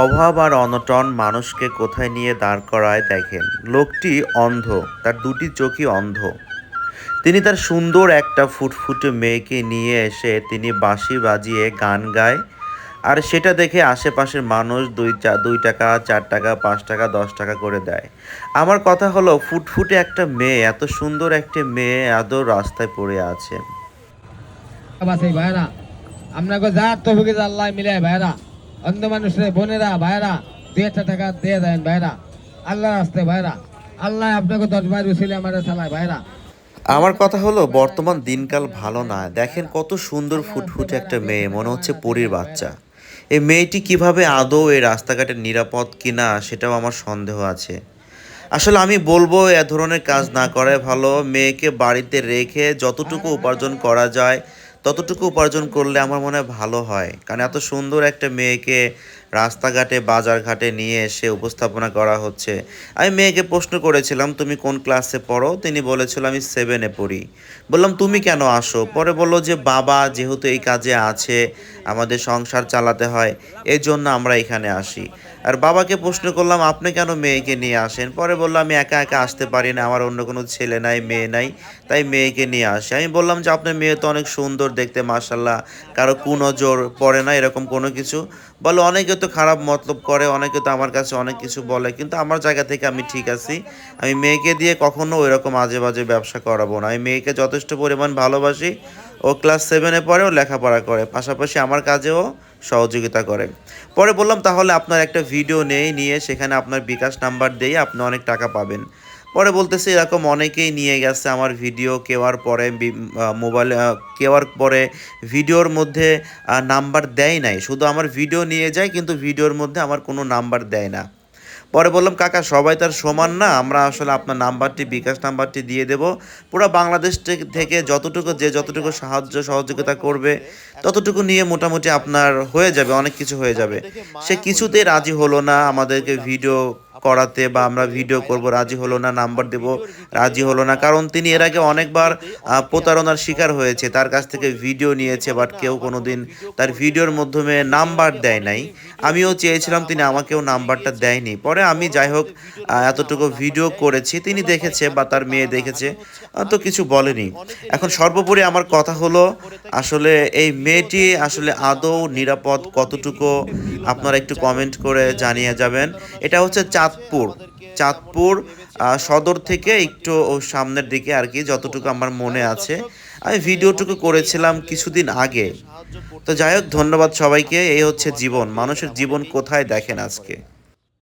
অভাব আর অনটন মানুষকে কোথায় নিয়ে দাঁড় করায় দেখেন। লোকটি অন্ধ, তার দুটি চোখই অন্ধ। তিনি তার সুন্দর একটা ফুটফুটে মেয়েকে নিয়ে এসে তিনি বাঁশি বাজিয়ে গান গায়, আর সেটা দেখে আশেপাশের মানুষ দুই চা, দুই টাকা, চার টাকা, পাঁচ টাকা, দশ টাকা করে দেয়। আমার কথা হলো, ফুটফুটে একটা মেয়ে, এত সুন্দর একটা মেয়ে আদৌ রাস্তায় পড়ে আছে। ভাইরা আপনাকে যা মিলে ভাইরা। অন্ধ মানুষের বোনেরা ভাইরা দুই একটা টাকা দিয়ে দেন ভাইরা আল্লাহ রাস্তায় ভাইরা আল্লাহ আপনাকে দশ বার উছিলে আমার চালায় ভাইরা আমার কথা হলো, বর্তমান দিনকাল ভালো না। দেখেন কত সুন্দর ফুটফুটে একটা মেয়ে, মনে হচ্ছে পরীর বাচ্চা। এই মেয়েটি কীভাবে আদৌ এই রাস্তাঘাটে নিরাপদ কিনা সেটাও আমার সন্দেহ আছে। আসলে আমি বলব, এ ধরনের কাজ না করে ভালো। মেয়েকে বাড়িতে রেখে যতটুকু উপার্জন করা যায় ততটুকু উপার্জন করলে আমার মনে হয় ভালো হয়। কারণ এত সুন্দর একটা মেয়েকে রাস্তাঘাটে, বাজারঘাটে নিয়ে এসে উপস্থাপনা করা হচ্ছে। আমি মেয়েকে প্রশ্ন করেছিলাম, তুমি কোন ক্লাসে পড়ো? তিনি বলেছিল, আমি সেভেনে পড়ি। বললাম, তুমি কেন আসো? পরে বলল যে, বাবা যেহেতু এই কাজে আছে, আমাদের সংসার চালাতে হয় এই জন্য আমরা এখানে আসি। আর বাবাকে প্রশ্ন করলাম, আপনি কেন মেয়েকে নিয়ে আসেন? পরে বললাম আমি একা একা আসতে পারি না, আমার অন্য কোনো ছেলে নাই, মেয়ে নাই, তাই মেয়েকে নিয়ে আসি। আমি বললাম যে, আপনার মেয়ে তো অনেক সুন্দর দেখতে মাসাল্লাহ কারও কুনজর পড়ে না, এরকম কোনো কিছু? বলে, অনেকে তো খারাপ মতলব করে, অনেকে তো আমার কাছে অনেক কিছু বলে, কিন্তু আমার জায়গা থেকে আমি ঠিক আছি। আমি মেয়েকে দিয়ে কখনো ওইরকম আজে বাজে ব্যবসা করাবো না। আমি মেয়েকে যথেষ্ট পরিমাণ ভালোবাসি। ও ক্লাস সেভেনে পড়েও লেখাপড়া করে। পাশাপাশি আমার কাজেও সহযোগিতা করে। পরে বললাম, তাহলে আপনার একটা ভিডিও নেই, নিয়ে সেখানে আপনার বিকাশ নাম্বার দিয়ে আপনি অনেক টাকা পাবেন। পরে বলতেছে, এরকম অনেকেই নিয়ে গেছে আমার ভিডিও কেওয়ার পরে মোবাইল কেওয়ার পরে ভিডিওর মধ্যে নাম্বার দেয় নাই। শুধু আমার ভিডিও নিয়ে যায়, কিন্তু ভিডিওর মধ্যে আমার কোনো নাম্বার দেয় না। পরে বললাম, কাকা, সবাই তার সমান না, আমরা আসলে আপনার নাম্বারটি, বিকাশ নাম্বারটি দিয়ে দেব। পুরো বাংলাদেশ থেকে- যতটুকু যে যতটুকু সাহায্য, সহযোগিতা করবে, ততটুকু নিয়ে মোটামুটি আপনার হয়ে যাবে, অনেক কিছু হয়ে যাবে। সে কিছুতেই রাজি হলো না, আমাদেরকে ভিডিও করাতে বা আমরা ভিডিও করব রাজি হলো না নাম্বার দেব রাজি হলো না। কারণ তিনি এর আগে অনেকবার প্রতারণার শিকার হয়েছে তার কাছ থেকে ভিডিও নিয়েছে বাট কেউ কোনোদিন তার ভিডিওর মাধ্যমে নাম্বার দেয় নাই। আমিও চেয়েছিলাম তিনি আমাকেও নাম্বারটা দেয়নি। পরে আমি যাই হোক এতটুকু ভিডিও করেছি তিনি দেখেছে বা তার মেয়ে দেখেছে তো কিছু বলেনি। এখন সর্বোপরি আমার কথা হলো আসলে এই মেয়েটি আসলে আদৌ নিরাপদ কতটুকু আপনারা একটু কমেন্ট করে জানিয়ে যাবেন। এটা হচ্ছে চাঁদপুর। চাঁদপুর সদর থেকে একটু সামনের দিকে আর কি, যতটুকু আমার মনে আছে। আমি ভিডিওটুকু করেছিলাম কিছুদিন আগে। তো যাই হোক, ধন্যবাদ সবাইকে। এই হচ্ছে জীবন। মানুষের জীবন কোথায় দেখেন আজকে?